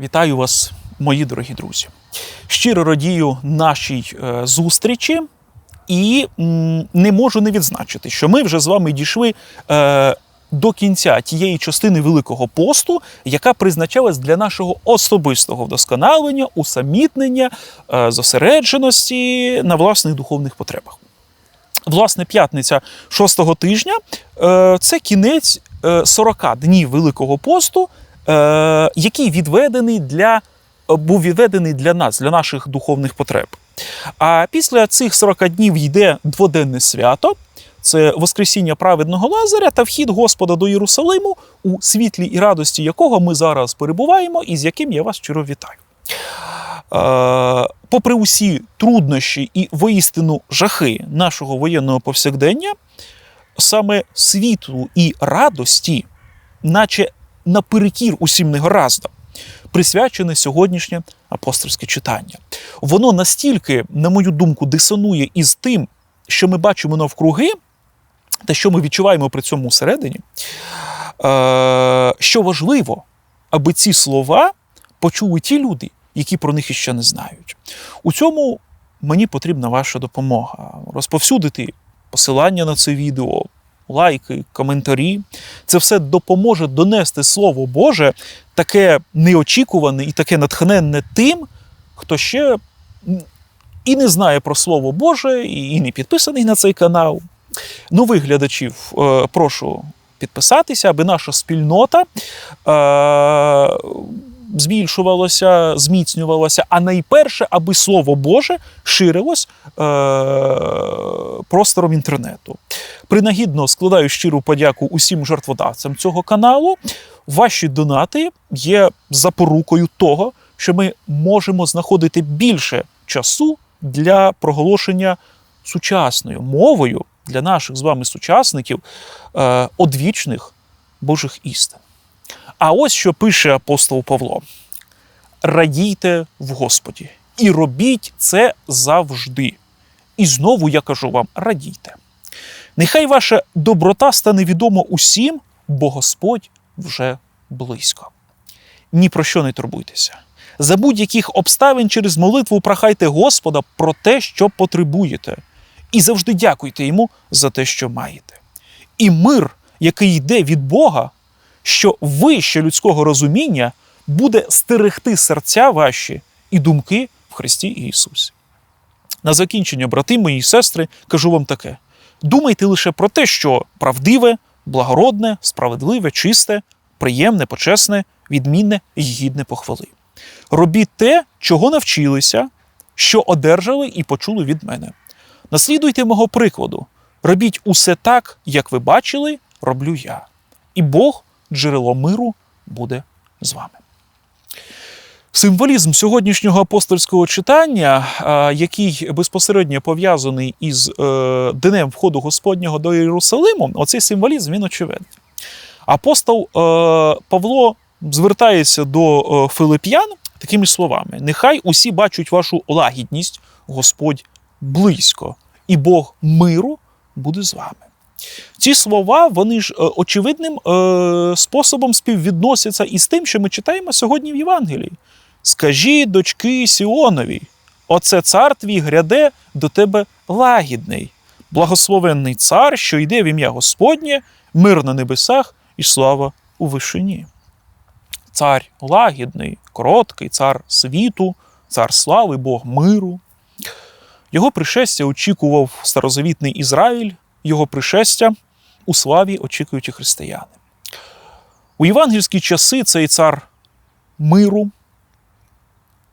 Вітаю вас, мої дорогі друзі. Щиро радію нашій е, зустрічі і не можу не відзначити, що ми вже з вами дійшли е, до кінця тієї частини Великого посту, яка призначалась для нашого особистого вдосконалення, усамітнення, е, зосередженості на власних духовних потребах. Власне, п'ятниця шостого тижня це кінець е, 40 днів Великого посту, е, який відведений для, е, був відведений для нас, для наших духовних потреб. А після цих 40 днів йде дводенне свято. Це Воскресіння праведного Лазаря та вхід Господа до Єрусалиму, у світлі і радості якого ми зараз перебуваємо, і з яким я вас щиро вітаю. Е, попри усі труднощі і воістину жахи нашого воєнного повсякдення, саме світлу і радості, наче наперекір усім негараздам, присвячене сьогоднішнє апостольське читання. Воно настільки, на мою думку, дисонує із тим, що ми бачимо навкруги, та що ми відчуваємо при цьому всередині, е, що важливо, аби ці слова почули ті люди, які про них іще не знають. У цьому мені потрібна ваша допомога. Розповсюдити посилання на це відео, лайки, коментарі. Це все допоможе донести Слово Боже, таке неочікуване і таке натхненне тим, хто ще і не знає про Слово Боже, і не підписаний на цей канал. Нових глядачів е, прошу підписатися, аби наша спільнота е, збільшувалося, зміцнювалося, а найперше, аби Слово Боже ширилось е, простором інтернету. Принагідно складаю щиру подяку усім жертводавцям цього каналу. Ваші донати є запорукою того, що ми можемо знаходити більше часу для проголошення сучасною мовою для наших з вами сучасників е, одвічних Божих істин. А ось що пише апостол Павло: радійте в Господі і робіть це завжди. І знову я кажу вам: радійте. Нехай ваша доброта стане відома усім, бо Господь вже близько. Ні про що не турбуйтеся. За будь-яких обставин через молитву прохайте Господа про те, що потребуєте, і завжди дякуйте йому за те, що маєте. І мир, який йде від Бога, що вище людського розуміння буде стерегти серця ваші і думки в Христі Ісусі. На закінчення, брати мої сестри, кажу вам таке: думайте лише про те, що правдиве, благородне, справедливе, чисте, приємне, почесне, відмінне і гідне похвали. Робіть те, чого навчилися, що одержали і почули від мене. Наслідуйте мого прикладу, робіть усе так, як ви бачили, роблю я. І Бог, джерело миру, буде з вами. Символізм сьогоднішнього апостольського читання, який безпосередньо пов'язаний із е, днем входу Господнього до Єрусалиму, оцей символізм він очевидний. Апостол е, Павло звертається до е, филип'ян такими словами: Нехай усі бачать вашу лагідність, Господь близько, і Бог миру буде з вами. Ці слова вони ж е, очевидним е, способом співвідносяться із тим, що ми читаємо сьогодні в Євангелії. Скажіть, дочки Сіонові, оце цар твій гряде до тебе лагідний, благословенний цар, що йде в ім'я Господнє, мир на небесах і слава у вишині. Цар лагідний, короткий, цар світу, цар слави, Бог миру. Його пришестя очікував старозавітний Ізраїль, його пришестя у славі очікують і християни. У євангельські часи цей цар миру,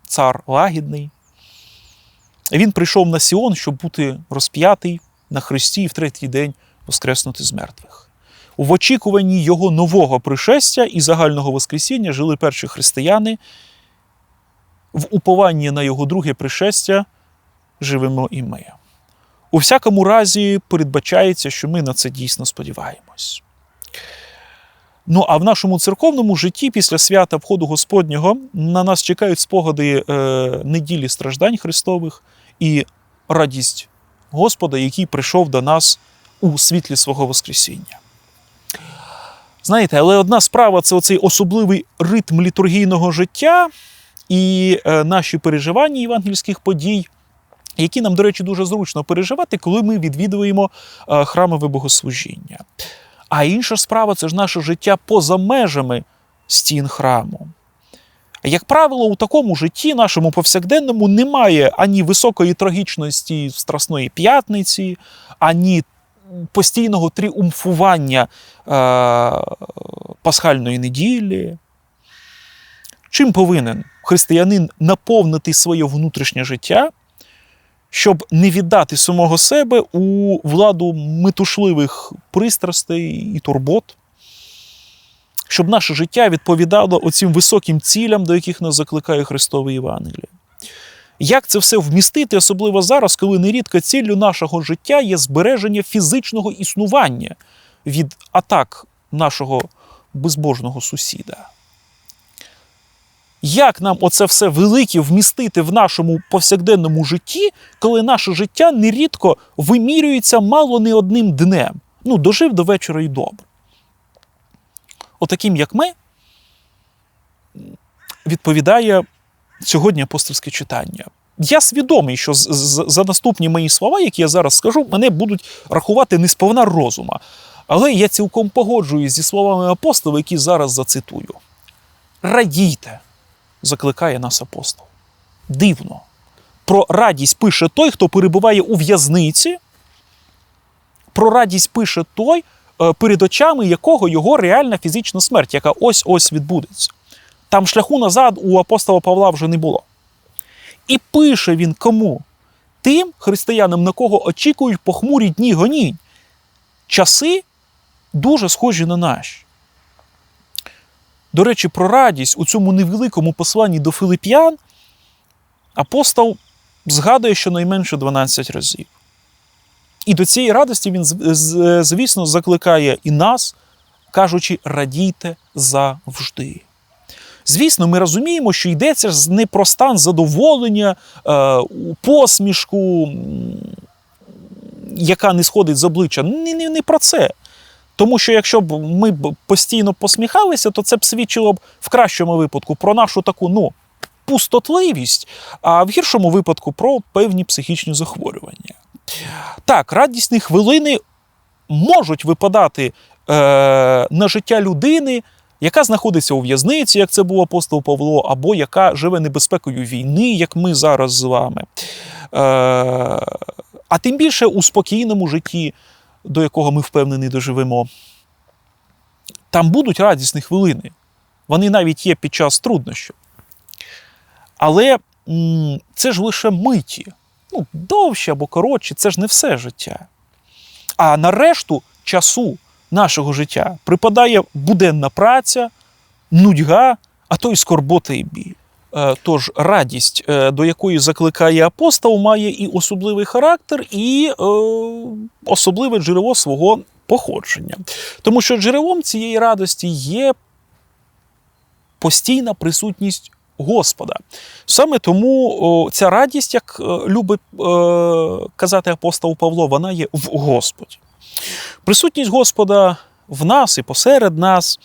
цар лагідний. Він прийшов на Сіон, щоб бути розп'ятий на Христі і в третій день воскреснути з мертвих. В очікуванні його нового пришестя і загального Воскресіння жили перші християни. В упованні на його друге пришестя живемо і ми. У всякому разі, передбачається, що ми на це дійсно сподіваємось. Ну а в нашому церковному житті після свята входу Господнього на нас чекають спогади е, неділі страждань Христових і радість Господа, який прийшов до нас у світлі свого Воскресіння. Знаєте, але одна справа це оцей особливий ритм літургійного життя і е, наші переживання євангельських подій, які нам, до речі, дуже зручно переживати, коли ми відвідуємо е, храмове богослужіння. А інша справа це ж наше життя поза межами стін храму. Як правило, у такому житті, нашому повсякденному, немає ані високої трагічності Страсної п'ятниці, ані постійного тріумфування е, пасхальної неділі. Чим повинен християнин наповнити своє внутрішнє життя, щоб не віддати самого себе у владу метушливих пристрастей і турбот? щоб наше життя відповідало оцим високим цілям, до яких нас закликає Христове Євангеліє. Як це все вмістити, особливо зараз, коли нерідко ціллю нашого життя є збереження фізичного існування від атак нашого безбожного сусіда? Як нам оце все велике вмістити в нашому повсякденному житті, коли наше життя нерідко вимірюється мало не одним днем? Ну, дожив до вечора і добре отаким, як ми, відповідає сьогодні апостольське читання. Я свідомий, що за наступні мої слова, які я зараз скажу, мене будуть рахувати не сповна розума. Але я цілком погоджуюсь зі словами апостола, які зараз зацитую. Радійте, закликає нас апостол. Дивно. Про радість пише той, хто перебуває у в'язниці. Про радість пише той, Е, перед очами якого його реальна фізична смерть, яка ось ось відбудеться. Там шляху назад у апостола Павла вже не було. І пише він кому? Тим християнам, на кого очікують похмурі дні гонінь. Часи дуже схожі на наші. До речі, про радість у цьому невеликому посланні до Филип'ян апостол згадує щонайменше 12 разів. І до цієї радості він, звісно, закликає і нас, кажучи, радійте завжди. Звісно, ми розуміємо, що йдеться не про стан задоволення, е, посмішку, яка не сходить з обличчя. Не, не, не про це. Тому що якщо б ми б постійно посміхалися, то це б свідчило б в кращому випадку про нашу таку ну, пустотливість, а в гіршому випадку про певні психічні захворювання. Так, радісні хвилини можуть випадати е, на життя людини, яка знаходиться у в'язниці, як це був апостол Павло, або яка живе небезпекою війни, як ми зараз з вами. Е, А тим більше у спокійному житті, до якого ми впевнені доживемо. Там будуть радісні хвилини. Вони навіть є під час труднощів. Але це ж лише миті ну, довші або коротші, це ж не все життя. А на решту часу нашого життя припадає буденна праця, нудьга, а то й скорбота і біль. Е, тож радість, е, до якої закликає апостол, має і особливий характер, і е, особливе джерело свого походження. Тому що джерелом цієї радості є постійна присутність Господа. Саме тому о, ця радість, як е, любить е, казати апостол Павло, вона є в Господі. Присутність Господа в нас і посеред нас.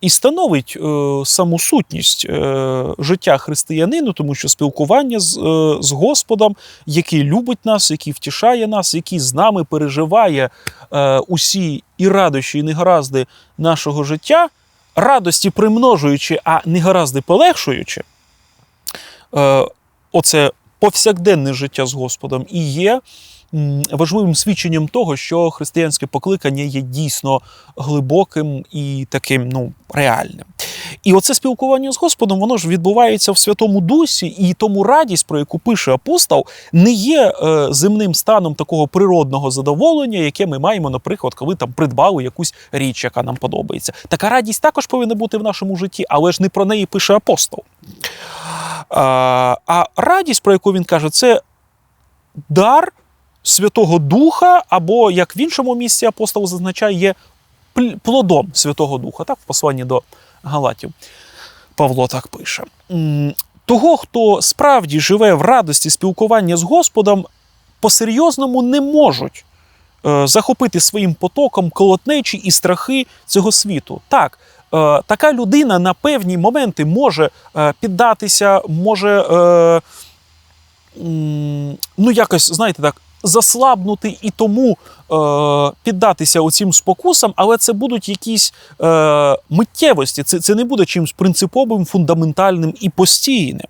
І становить е, саму сутність е, життя християнину, тому що спілкування з е, з Господом, який любить нас, який втішає нас, який з нами переживає усі і радощі, і негаразди нашого життя радості примножуючи, а негаразди полегшуючи, оце повсякденне життя з Господом і є важливим свідченням того, що християнське покликання є дійсно глибоким і таким ну, реальним. І оце спілкування з Господом, воно ж відбувається в Святому Дусі, і тому радість, про яку пише апостол, не є е, земним станом такого природного задоволення, яке ми маємо, наприклад, коли там придбали якусь річ, яка нам подобається. Така радість також повинна бути в нашому житті, але ж не про неї пише апостол. А, а радість, про яку він каже, це дар. Святого Духа, або, як в іншому місці апостол зазначає, є плодом Святого Духа, так, в посланні до Галатів. Павло так пише. Того, хто справді живе в радості спілкування з Господом, по-серйозному не можуть е, захопити своїм потоком колотнечі і страхи цього світу. Так, е, така людина на певні моменти може е, піддатися, може ну якось, знаєте так, заслабнути і тому е, піддатися оцім спокусам, але це будуть якісь е, миттєвості, це, це не буде чимось принциповим, фундаментальним і постійним.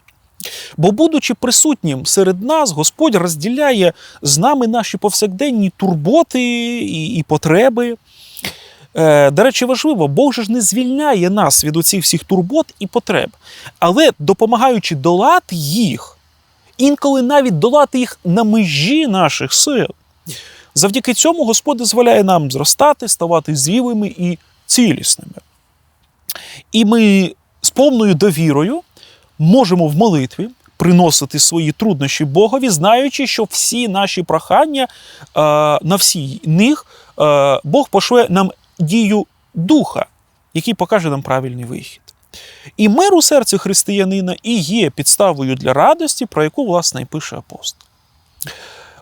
Бо, будучи присутнім серед нас, Господь розділяє з нами наші повсякденні турботи і, і потреби. Е, до речі, важливо, Бог же ж не звільняє нас від оцих всіх турбот і потреб, але допомагаючи долати їх, інколи навіть долати їх на межі наших сил. Завдяки цьому Господь дозволяє нам зростати, ставати зрілими і цілісними. І ми з повною довірою можемо в молитві приносити свої труднощі Богові, знаючи, що всі наші прохання е, на всі них е, Бог пошле нам дію духа, який покаже нам правильний вихід. І мир у серці християнина і є підставою для радості, про яку, власне, і пише апостол.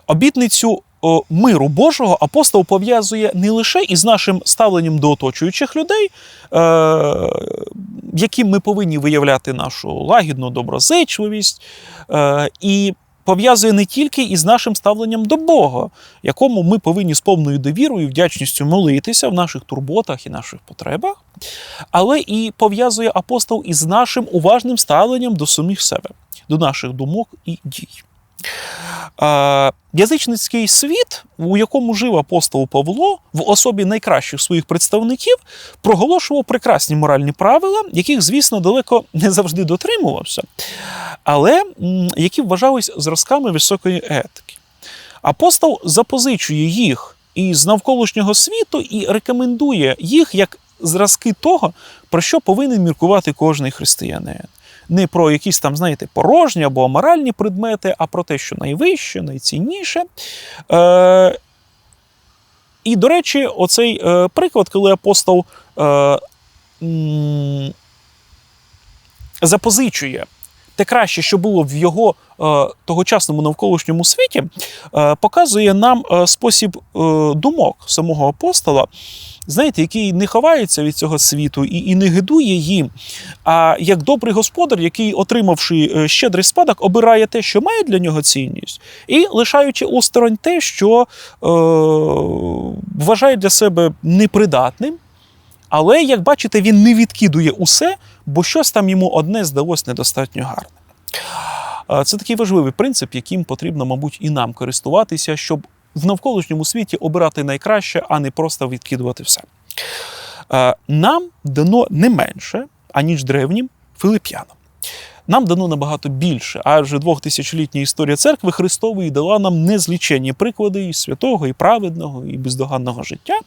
Обітницю миру Божого апостол пов'язує не лише із нашим ставленням до оточуючих людей, е, яким ми повинні виявляти нашу лагідну доброзичливість, е, і пов'язує не тільки із нашим ставленням до Бога, якому ми повинні з повною довірою і вдячністю молитися в наших турботах і наших потребах, але і пов'язує апостол із нашим уважним ставленням до самих себе, до наших думок і дій. Язичницький світ, у якому жив апостол Павло, в особі найкращих своїх представників, проголошував прекрасні моральні правила, яких, звісно, далеко не завжди дотримувався, але які вважались зразками високої етики. Апостол запозичує їх із навколишнього світу і рекомендує їх як зразки того, про що повинен міркувати кожний християнин не про якісь там, знаєте, порожні або аморальні предмети, а про те, що найвище, найцінніше. Е, і, до речі, оцей е, приклад, коли апостол е, м, запозичує те краще, що було в його е, тогочасному навколишньому світі, е, показує нам е, спосіб думок самого апостола, знаєте, який не ховається від цього світу і, і не гидує їм. А як добрий господар, який, отримавши щедрий спадок, обирає те, що має для нього цінність, і лишаючи осторонь те, що е, вважає для себе непридатним. Але, як бачите, він не відкидує усе, бо щось там йому одне здалось недостатньо гарним. Е, Це такий важливий принцип, яким потрібно, мабуть, і нам користуватися, щоб в навколишньому світі обирати найкраще, а не просто відкидувати все. Нам дано не менше, аніж древнім филип'янам. Нам дано набагато більше, адже двохтисячолітня історія церкви Христової дала нам незліченні приклади і святого, і праведного, і бездоганного життя.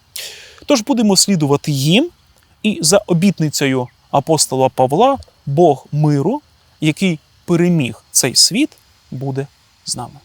Тож будемо слідувати їм, і за обітницею апостола Павла, Бог миру, який переміг цей світ, буде з нами.